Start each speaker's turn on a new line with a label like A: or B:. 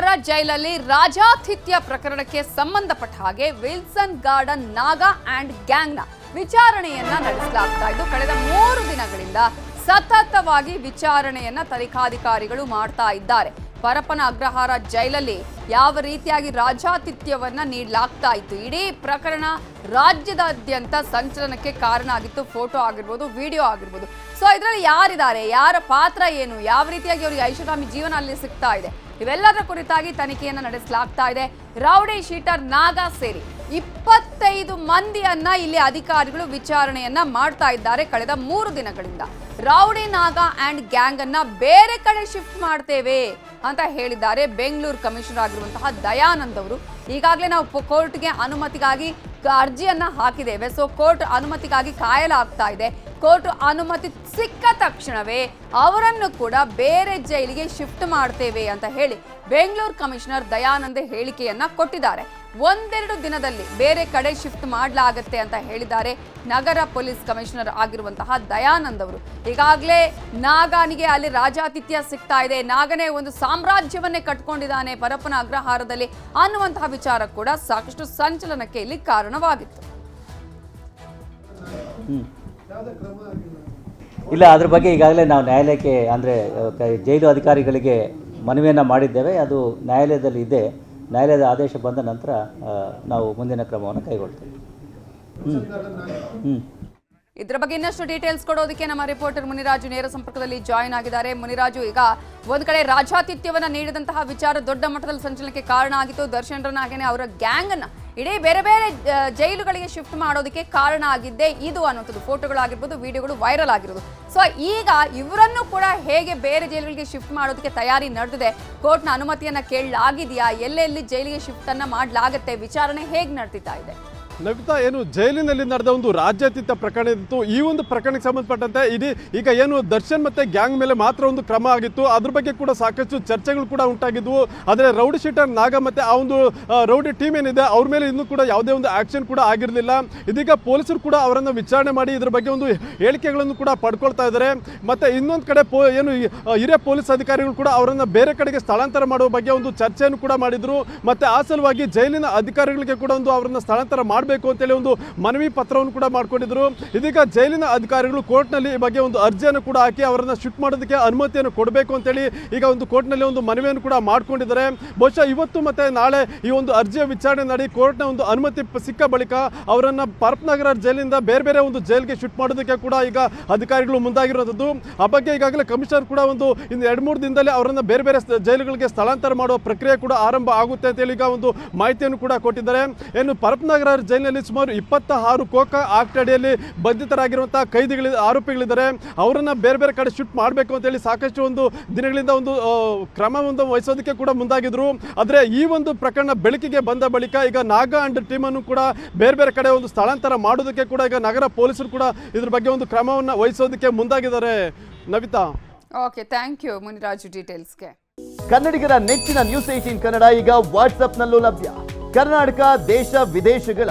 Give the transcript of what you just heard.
A: ಅಗ್ರಹಾರ ಜೈಲಲ್ಲಿ ರಾಜಾತಿಥ್ಯ ಪ್ರಕರಣಕ್ಕೆ ಸಂಬಂಧಪಟ್ಟ ಹಾಗೆ ವಿಲ್ಸನ್ ಗಾರ್ಡನ್ ನಾಗಾ ಅಂಡ್ ಗ್ಯಾಂಗ್ನ ವಿಚಾರಣೆಯನ್ನ ನಡೆಸಲಾಗ್ತಾ ಇದ್ದು, ಕಳೆದ ಮೂರು ದಿನಗಳಿಂದ ಸತತವಾಗಿ ವಿಚಾರಣೆಯನ್ನ ತನಿಖಾಧಿಕಾರಿಗಳು ಮಾಡ್ತಾ ಇದ್ದಾರೆ. ಪರಪನ ಅಗ್ರಹಾರ ಜೈಲಲ್ಲಿ ಯಾವ ರೀತಿಯಾಗಿ ರಾಜಾತಿಥ್ಯವನ್ನ ನೀಡಲಾಗ್ತಾ ಇತ್ತು? ಇಡೀ ಪ್ರಕರಣ ರಾಜ್ಯದಾದ್ಯಂತ ಸಂಚಲನಕ್ಕೆ ಕಾರಣ ಆಗಿತ್ತು. ಫೋಟೋ ಆಗಿರ್ಬೋದು, ವಿಡಿಯೋ ಆಗಿರ್ಬೋದು. ಸೊ ಇದರಲ್ಲಿ ಯಾರಿದ್ದಾರೆ? ಯಾರ ಪಾತ್ರ ಏನು? ಯಾವ ರೀತಿಯಾಗಿ ಅವರಿಗೆ ಐಷಾರಾಮಿ ಜೀವನ ಅಲ್ಲಿ ಸಿಗ್ತಾ ಇದೆ? ಇವೆಲ್ಲದರ ಕುರಿತಾಗಿ ತನಿಖೆಯನ್ನು ನಡೆಸಲಾಗ್ತಾ ಇದೆ. ರೌಡಿ ಶೀಟರ್ ನಾಗಾ ಸೇರಿ ಇಪ್ಪತ್ತೈದು ಮಂದಿಯನ್ನ ಇಲ್ಲಿ ಅಧಿಕಾರಿಗಳು ವಿಚಾರಣೆಯನ್ನ ಮಾಡ್ತಾ ಇದ್ದಾರೆ ಕಳೆದ ಮೂರು ದಿನಗಳಿಂದ. ರೌಡಿ, ನಾಗಾ ಅಂಡ್ ಗ್ಯಾಂಗ್ ಅನ್ನ ಬೇರೆ ಕಡೆ ಶಿಫ್ಟ್ ಮಾಡ್ತೇವೆ ಅಂತ ಹೇಳಿದ್ದಾರೆ ಬೆಂಗಳೂರು ಕಮಿಷನರ್ ಆಗಿರುವಂತಹ ದಯಾನಂದ್ ಅವರು. ಈಗಾಗಲೇ ನಾವು ಕೋರ್ಟ್ಗೆ ಅನುಮತಿಗಾಗಿ ಅರ್ಜಿಯನ್ನ ಹಾಕಿದ್ದೇವೆ. ಸೊ, ಕೋರ್ಟ್ ಅನುಮತಿಗಾಗಿ ಕಾಯಲಾಗ್ತಾ ಇದೆ. ಕೋರ್ಟ್ ಅನುಮತಿ ಸಿಕ್ಕ ತಕ್ಷಣವೇ ಅವರನ್ನು ಕೂಡ ಬೇರೆ ಜೈಲಿಗೆ ಶಿಫ್ಟ್ ಮಾಡ್ತೇವೆ ಅಂತ ಹೇಳಿ ಬೆಂಗಳೂರು ಕಮಿಷನರ್ ದಯಾನಂದ ಹೇಳಿಕೆಯನ್ನ ಕೊಟ್ಟಿದ್ದಾರೆ. ಒಂದೆರಡು ದಿನದಲ್ಲಿ ಬೇರೆ ಕಡೆ ಶಿಫ್ಟ್ ಮಾಡಲಾಗತ್ತೆ ಅಂತ ಹೇಳಿದ್ದಾರೆ ನಗರ ಪೊಲೀಸ್ ಕಮಿಷನರ್ ಆಗಿರುವಂತಹ ದಯಾನಂದ್ ಅವರು. ಈಗಾಗಲೇ ನಾಗಾನಿಗೆ ಅಲ್ಲಿ ರಾಜಾತಿಥ್ಯ ಸಿಗ್ತಾ ಇದೆ. ನಾಗನೇ ಒಂದು ಸಾಮ್ರಾಜ್ಯವನ್ನೇ ಕಟ್ಕೊಂಡಿದ್ದಾನೆ ಪರಪ್ಪನ ಅಗ್ರಹಾರದಲ್ಲಿ ಅನ್ನುವಂತಹ ವಿಚಾರ ಕೂಡ ಸಾಕಷ್ಟು ಸಂಚಲನಕ್ಕೆ ಇಲ್ಲಿ ಕಾರಣವಾಗಿತ್ತು.
B: ಇಲ್ಲ, ಅದ್ರ ಬಗ್ಗೆ ಈಗಾಗಲೇ ನಾವು ನ್ಯಾಯಾಲಯಕ್ಕೆ, ಅಂದರೆ ಜೈಲು ಅಧಿಕಾರಿಗಳಿಗೆ ಮನವಿಯನ್ನು ಮಾಡಿದ್ದೇವೆ. ಅದು ನ್ಯಾಯಾಲಯದಲ್ಲಿ ಇದೆ. ನ್ಯಾಯಾಲಯದ ಆದೇಶ ಬಂದ ನಂತರ ನಾವು ಮುಂದಿನ ಕ್ರಮವನ್ನು ಕೈಗೊಳ್ತೇವೆ.
A: ಇದರ ಬಗ್ಗೆ ಇನ್ನಷ್ಟು ಡೀಟೇಲ್ಸ್ ಕೊಡೋದಕ್ಕೆ ನಮ್ಮ ರಿಪೋರ್ಟರ್ ಮುನಿರಾಜು ನೇರ ಸಂಪರ್ಕದಲ್ಲಿ ಜಾಯಿನ್ ಆಗಿದ್ದಾರೆ. ಮುನಿರಾಜು, ಈಗ ಒಂದು ಕಡೆ ರಾಜಾತಿಥ್ಯವನ್ನ ನೀಡಿದಂತಹ ವಿಚಾರ ದೊಡ್ಡ ಮಟ್ಟದಲ್ಲಿ ಸಂಚಲನಕ್ಕೆ ಕಾರಣ ಆಗಿತ್ತು. ದರ್ಶನ್ರನ್ನ ಹಾಗೇನೆ ಅವರ ಗ್ಯಾಂಗ್ ಅನ್ನ ಇಡೀ ಬೇರೆ ಬೇರೆ ಜೈಲುಗಳಿಗೆ ಶಿಫ್ಟ್ ಮಾಡೋದಕ್ಕೆ ಕಾರಣ ಆಗಿದ್ದೆ ಇದು ಅನ್ನುವಂಥದ್ದು. ಫೋಟೋಗಳಾಗಿರ್ಬೋದು ವಿಡಿಯೋಗಳು ವೈರಲ್ ಆಗಿರೋದು. ಸೊ ಈಗ ಇವರನ್ನು ಕೂಡ ಹೇಗೆ ಬೇರೆ ಜೈಲುಗಳಿಗೆ ಶಿಫ್ಟ್ ಮಾಡೋದಕ್ಕೆ ತಯಾರಿ ನಡೆದಿದೆ? ಕೋರ್ಟ್ನ ಅನುಮತಿಯನ್ನು ಕೇಳಲಾಗಿದೆಯಾ? ಎಲ್ಲೆಲ್ಲಿ ಜೈಲಿಗೆ ಶಿಫ್ಟನ್ನು ಮಾಡಲಾಗುತ್ತೆ? ವಿಚಾರಣೆ ಹೇಗೆ ನಡೀತಾ ಇದೆ?
C: ನವಿತಾ, ಏನು ಜೈಲಿನಲ್ಲಿ ನಡೆದ ಒಂದು ರಾಜ್ಯಾತೀತ ಪ್ರಕರಣ ಇತ್ತು ಈ ಒಂದು ಪ್ರಕರಣಕ್ಕೆ ಸಂಬಂಧಪಟ್ಟಂತೆ ಇಡೀ ಈಗ ಏನು ದರ್ಶನ್ ಮತ್ತೆ ಗ್ಯಾಂಗ್ ಮೇಲೆ ಮಾತ್ರ ಒಂದು ಕ್ರಮ ಆಗಿತ್ತು. ಅದ್ರ ಬಗ್ಗೆ ಕೂಡ ಸಾಕಷ್ಟು ಚರ್ಚೆಗಳು ಕೂಡ ಉಂಟಾಗಿದ್ವು. ಆದರೆ ರೌಡಿ ಶೀಟರ್ ನಾಗ ಮತ್ತೆ ಆ ಒಂದು ರೌಡಿ ಟೀಮ್ ಏನಿದೆ, ಅವ್ರ ಮೇಲೆ ಇನ್ನೂ ಕೂಡ ಯಾವುದೇ ಒಂದು ಆಕ್ಷನ್ ಕೂಡ ಆಗಿರಲಿಲ್ಲ. ಇದೀಗ ಪೊಲೀಸರು ಕೂಡ ಅವರನ್ನು ವಿಚಾರಣೆ ಮಾಡಿ ಇದ್ರ ಬಗ್ಗೆ ಒಂದು ಹೇಳಿಕೆಗಳನ್ನು ಕೂಡ ಪಡ್ಕೊಳ್ತಾ ಇದ್ದಾರೆ. ಮತ್ತೆ ಇನ್ನೊಂದು ಕಡೆ ಪೋ, ಏನು ಹಿರಿಯ ಪೊಲೀಸ್ ಅಧಿಕಾರಿಗಳು ಕೂಡ ಅವರನ್ನು ಬೇರೆ ಕಡೆಗೆ ಸ್ಥಳಾಂತರ ಮಾಡುವ ಬಗ್ಗೆ ಒಂದು ಚರ್ಚೆಯನ್ನು ಕೂಡ ಮಾಡಿದ್ರು. ಮತ್ತೆ ಆ ಸಲುವಾಗಿ ಜೈಲಿನ ಅಧಿಕಾರಿಗಳಿಗೆ ಕೂಡ ಒಂದು ಅವರನ್ನು ಸ್ಥಳಾಂತರ ಮಾಡಬೇಕು ಅಂತೇಳಿ ಒಂದು ಮನವಿ ಪತ್ರವನ್ನು ಕೂಡ ಮಾಡ್ಕೊಂಡಿದ್ರು. ಇದೀಗ ಜೈಲಿನ ಅಧಿಕಾರಿಗಳು ಕೋರ್ಟ್ನಲ್ಲಿ ಈ ಬಗ್ಗೆ ಒಂದು ಅರ್ಜಿಯನ್ನು ಕೂಡ ಹಾಕಿ ಅವರನ್ನು ಶಿಫ್ಟ್ ಮಾಡೋದಕ್ಕೆ ಅನುಮತಿಯನ್ನು ಕೊಡಬೇಕು ಅಂತೇಳಿ ಈಗ ಒಂದು ಕೋರ್ಟ್ನಲ್ಲಿ ಒಂದು ಮನವಿಯನ್ನು ಕೂಡ ಮಾಡ್ಕೊಂಡಿದ್ದಾರೆ. ಬಹುಶಃ ಇವತ್ತು ಮತ್ತೆ ನಾಳೆ ಈ ಒಂದು ಅರ್ಜಿಯ ವಿಚಾರಣೆ ನಡಿ, ಕೋರ್ಟ್ನ ಒಂದು ಅನುಮತಿ ಸಿಕ್ಕ ಬಳಿಕ ಅವರನ್ನು ಪರಪ್ನಗರ ಜೈಲಿಂದ ಬೇರೆ ಬೇರೆ ಒಂದು ಜೈಲಿಗೆ ಶಿಫ್ಟ್ ಮಾಡೋದಕ್ಕೆ ಕೂಡ ಈಗ ಅಧಿಕಾರಿಗಳು ಮುಂದಾಗಿರೋದು ಆ ಬಗ್ಗೆ ಈಗಾಗಲೇ ಕಮಿಷನರ್ ಕೂಡ ಒಂದು ಇನ್ನು ಎರಡು ಮೂರು ದಿನದಲ್ಲಿ ಅವರನ್ನು ಬೇರೆ ಬೇರೆ ಜೈಲುಗಳಿಗೆ ಸ್ಥಳಾಂತರ ಮಾಡುವ ಪ್ರಕ್ರಿಯೆ ಕೂಡ ಆರಂಭ ಆಗುತ್ತೆ ಅಂತೇಳಿ ಈಗ ಒಂದು ಮಾಹಿತಿಯನ್ನು ಕೂಡ ಕೊಟ್ಟಿದ್ದಾರೆ. ಏನು ಪರಪ್ನಗರ ಜೈಲಿನಲ್ಲಿ ಸುಮಾರು ಇಪ್ಪತ್ತ ಆರು ಕೋಕಾ ಆಕ್ಟ್ ಅಡಿಯಲ್ಲಿ ಬಂಧಿತರಾಗಿರುವಂತಹ ಕೈದಿಗಳು ಆರೋಪಿಗಳಿದ್ದಾರೆ. ಅವರನ್ನ ಬೇರೆ ಬೇರೆ ಕಡೆ ಶಿಫ್ಟ್ ಮಾಡಬೇಕು ಅಂತೇಳಿ ಸಾಕಷ್ಟು ಒಂದು ದಿನಗಳಿಂದ ಒಂದು ಕ್ರಮವನ್ನು ಕ್ರಮ ಒಂದು ವಹಿಸೋದಕ್ಕೆ ಕೂಡ ಮುಂದಾಗಿದ್ರು. ಆದರೆ ಈ ಒಂದು ಪ್ರಕರಣ ಬೆಳಕಿಗೆ ಬಂದ ಬಳಿಕ ಈಗ ನಾಗಾ ಅಂಡ್ ಟೀಮನ್ನು ಕೂಡ ಬೇರೆ ಬೇರೆ ಕಡೆ ಒಂದು ಸ್ಥಳಾಂತರ ಮಾಡೋದಕ್ಕೆ ಕೂಡ ಈಗ ನಗರ ಪೊಲೀಸರು ಕೂಡ ಇದ್ರ ಬಗ್ಗೆ ಒಂದು ಕ್ರಮವನ್ನು ವಹಿಸೋದಕ್ಕೆ ಮುಂದಾಗಿದ್ದಾರೆ. Navita.
A: Okay thank you Muniraju ಡೀಟೇಲ್ಸ್ಗೆ
D: ಕನ್ನಡಿಗರ ನೆಚ್ಚಿನ ನ್ಯೂಸ್ ಏಟೀನ್ ಕನ್ನಡ ಈಗ ವಾಟ್ಸ್ಆಪ್ನಲ್ಲೂ ಲಭ್ಯ. ಕರ್ನಾಟಕ ದೇಶ ವಿದೇಶಗಳ